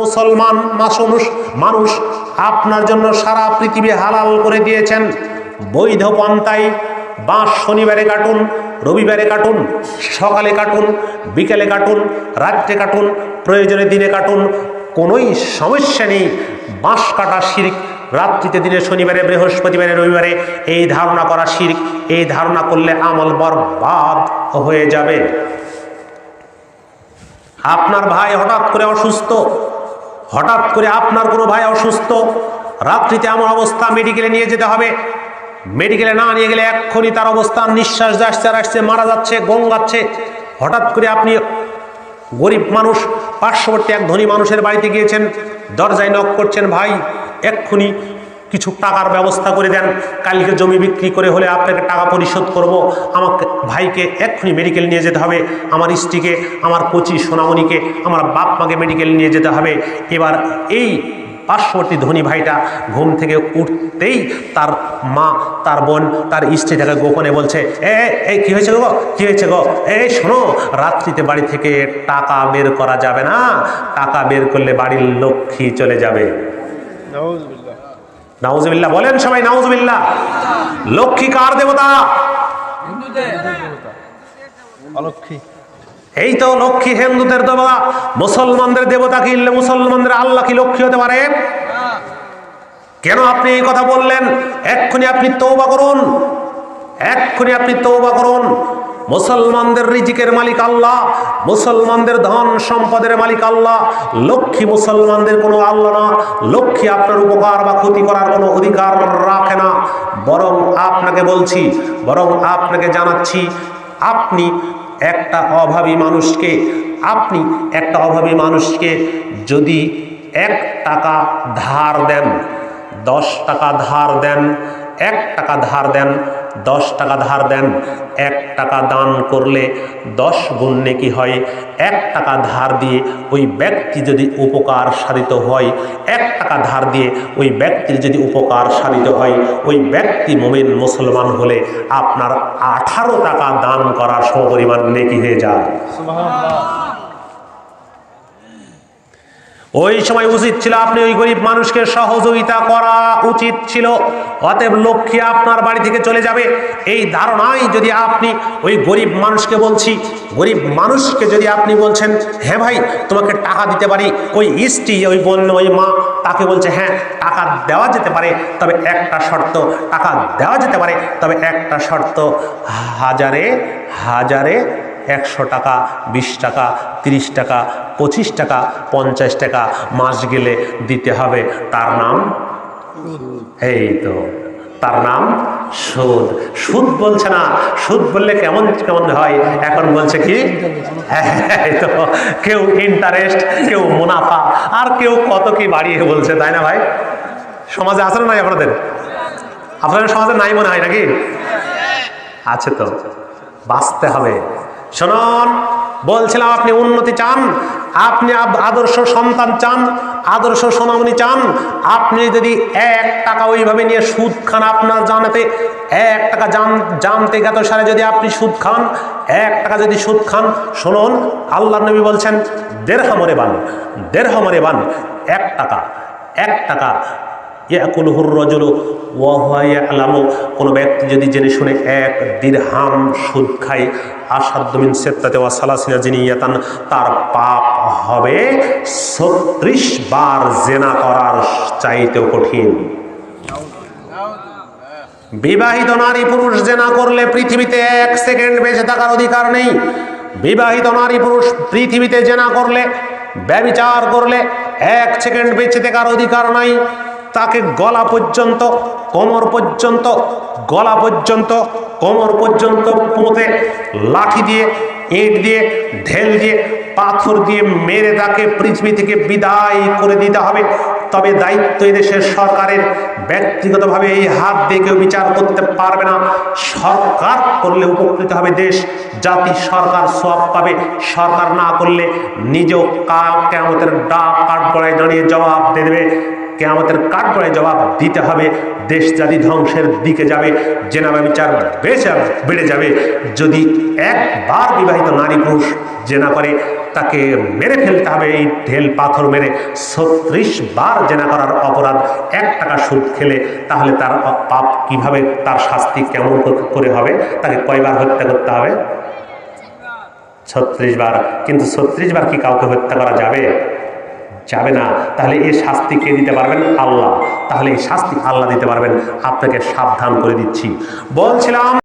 মুসলমান মানুষ মানুষ আপনার জন্য সারা পৃথিবী হালাল করে দিয়েছেন। বৈধ পন্থায় বাঁশ শনিবারে কাটুন, রবিবারে কাটুন, সকালে কাটুন, বিকেলে কাটুন, রাত্রে কাটুন, প্রয়োজনে দিনে কাটুন, কোনোই সমস্যা নেই। বাঁশ কাটা শিরিক রাত্রিতে দিনে শনিবারে, বৃহস্পতিবারে, রবিবারে, এই ধারণা করা শিরিক, এই ধারণা করলে আমল বরবাদ হয়ে যাবে। আপনার ভাই হঠাৎ করে অসুস্থ হঠাৎ করে আপনার কোনো ভাই অসুস্থ? রাত্রিতে এমন অবস্থা মেডিকেলে নিয়ে যেতে হবে। মেডিকেলে না নিয়ে গেলে এক্ষুনি তার অবস্থা নিঃশ্বাস যাচ্ছে আর আসছে, মারা যাচ্ছে, গঙ্গাচ্ছে। হঠাৎ করে আপনি গরিব মানুষ, পার্শ্ববর্তী এক ধনী মানুষের বাড়িতে গিয়েছেন, দরজায় নক করছেন, ভাই, এক্ষুনি কিছু টাকার ব্যবস্থা করে দেন। কালকে জমি বিক্রি করে হলে আপনাকে টাকা পরিশোধ করব। আমাকে ভাইকে এক্ষুনি মেডিকেল নিয়ে যেতে হবে। আমার স্ত্রীকে, আমার কচি সোনামণিকে, আমার বাপ মাকে মেডিকেল নিয়ে যেতে হবে। এবার এই পার্শ্ববর্তী ধনী ভাইটা ঘুম থেকে উঠতেই তার মা, তার বোন, তার স্ত্রী তাকে গোপনে বলছে, এ এই কী হয়েছে গো? কী হয়েছে গো? এই শোনো, রাত্রিতে বাড়ি থেকে টাকা বের করা যাবে না। টাকা বের করলে বাড়ির লক্ষ্মী চলে যাবে। নাউজুবিল্লাহ নাউজবিল্লা বলেন সবাই নাউজবিল্লা লক্ষ্মী কার দেবতা? এই তো লক্ষ্মী হিন্দুদের দেবতা। মুসলমানদের দেবতা কি মুসলমানদের আল্লাহ কি লক্ষ্মী হতে পারে? কেন আপনি এই কথা বললেন? এক্ষুনি আপনি তৌবা করুন। এক্ষুনি আপনি তৌবা করুন। মুসলমানদের রিজিকের মালিক আল্লাহ, মুসলমানদের ধন সম্পদের মালিক আল্লাহ, লক্ষ্মী মুসলমানদের কোনো আল্লাহ না, লক্ষ্মী আপনার উপকার বা ক্ষতি করার কোনো অধিকার রাখে না। বরং আপনাকে বলছি, বরং আপনাকে জানাচ্ছি, আপনি একটা অভাবী মানুষকে, আপনি একটা অভাবী মানুষকে যদি এক টাকা ধার দেন দশ টাকা ধার দেন, এক টাকা ধার দেন, দশ টাকা ধার দেন, এক টাকা দান করলে দশ গুণ নেকি হয়। এক টাকা ধার দিয়ে ওই ব্যক্তি যদি উপকার সাধিত হয়, এক টাকা ধার দিয়ে ওই ব্যক্তির যদি উপকার সাধিত হয়, ওই ব্যক্তি মোমেন মুসলমান হলে আপনার আঠারো টাকা দান করার সমপরিমাণ নেকি হয়ে যায়। ওই সময় উচিত ছিল আপনি ওই গরিব মানুষকে সহযোগিতা করা উচিত ছিল। অতএব লক্ষ্মী আপনার বাড়ি থেকে চলে যাবে। এই ধারণাই যদি আপনি ওই গরিব মানুষকে বলছি, গরিব মানুষকে যদি আপনি বলছেন হ্যাঁ ভাই, তোমাকে টাকা দিতে পারি। ওই স্ত্রী, ওই বলল, ওই মা তাকে বলছে হ্যাঁ টাকা দেওয়া যেতে পারে, তবে একটা শর্ত, টাকা দেওয়া যেতে পারে, তবে একটা শর্ত, হাজারে হাজারে একশো টাকা, বিশ টাকা, তিরিশ টাকা, পঁচিশ টাকা, পঞ্চাশ টাকা মাস গেলে দিতে হবে। তার নাম? এই তো, তার নাম সুদ। সুদ বলছে না, সুদ বললে কেমন কেমন হয়? এখন বলছে কি? তো, কেউ ইন্টারেস্ট কেউ মুনাফা, আর কেউ কত কি বাড়িয়ে বলছে, তাই না ভাই? সমাজে আছে না আপনাদের? আপনাদের সমাজে নাই মনে হয় নাকি? আছে তো, বাঁচতে হবে। শুনুন, বলছিলাম আপনি উন্নতি চান, আপনি আদর্শ সন্তান চান, আদর্শ সোনামণি চান, আপনি যদি এক টাকা ওইভাবে নিয়ে সুদ খান আপনার জানাতে, এক টাকা জান, জানতে গেত সারে যদি আপনি সুদ খান, এক টাকা যদি সুদ খান, শুনুন আল্লাহ নবী বলছেন দেড় হামরে বান দেড় হামরে বান, এক টাকা এক টাকা ইয়াকুলহুর রজুলু ওয়াহুয়া কোনো ব্যক্তি যদি জেনে শুনে এক দিরহাম সুদ খায় আসাদ্দমিন সেত্তাতে ওয়া সালাসিনা জিনিয়াতান, তার পাপ হবে ছত্রিশ বার জেনা করার চাইতেও কঠিন। বিবাহিত নারী পুরুষ জেনা করলে পৃথিবীতে এক সেকেন্ড বেঁচে থাকার অধিকার নেই। বিবাহিত নারী পুরুষ পৃথিবীতে জেনা করলে, ব্যবিচার করলে এক সেকেন্ড বেঁচে থাকার অধিকার নাই। তাকে গলা পর্যন্ত, কোমর পর্যন্ত, গলা পর্যন্ত, কোমর পর্যন্ত পুঁতে লাঠি দিয়ে, ইট দিয়ে, ঢেল দিয়ে, পাথর দিয়ে মেরে তাকে পৃথিবী থেকে বিদায় করে দিতে হবে। তবে দায়িত্ব এদেশের সরকারের। ব্যক্তিগতভাবে এই হাত দিয়ে কেউ বিচার করতে পারবে না। সরকার করলে উপকৃত হবে দেশ। জাতি সরকার সব পাবে। সরকার না করলে নিজেও কেমতের ডাক কাঠ গড়ায় দাঁড়িয়ে জবাব দিয়ে দেবে। কেয়ামতের কাঠগড়ায় জবাব দিতে হবে। দেশ জাতি ধ্বংসের দিকে যাবে, জেনাবা বিচার বেড়ে বেড়ে যাবে। যদি একবার বিবাহিত নারী পুরুষ জেনা করে, তাকে মেরে ফেলতে হবে। এই ঢেল পাথর মেরে ছত্রিশ বার জেনা করার অপরাধ, এক টাকা সুদ খেলে, তাহলে তার পাপ কীভাবে, তার শাস্তি কেমন করে হবে? তাকে কয়বার হত্যা করতে হবে? ছত্রিশ বার। কিন্তু ছত্রিশ বার কি কাউকে হত্যা করা যাবে? যাবে না। তাহলে এই শাস্তি কে দিতে পারবেন? আল্লাহ। তাহলে এই শাস্তি আল্লাহ দিতে পারবেন। আপনাকে সাবধান করে দিচ্ছি। বলছিলাম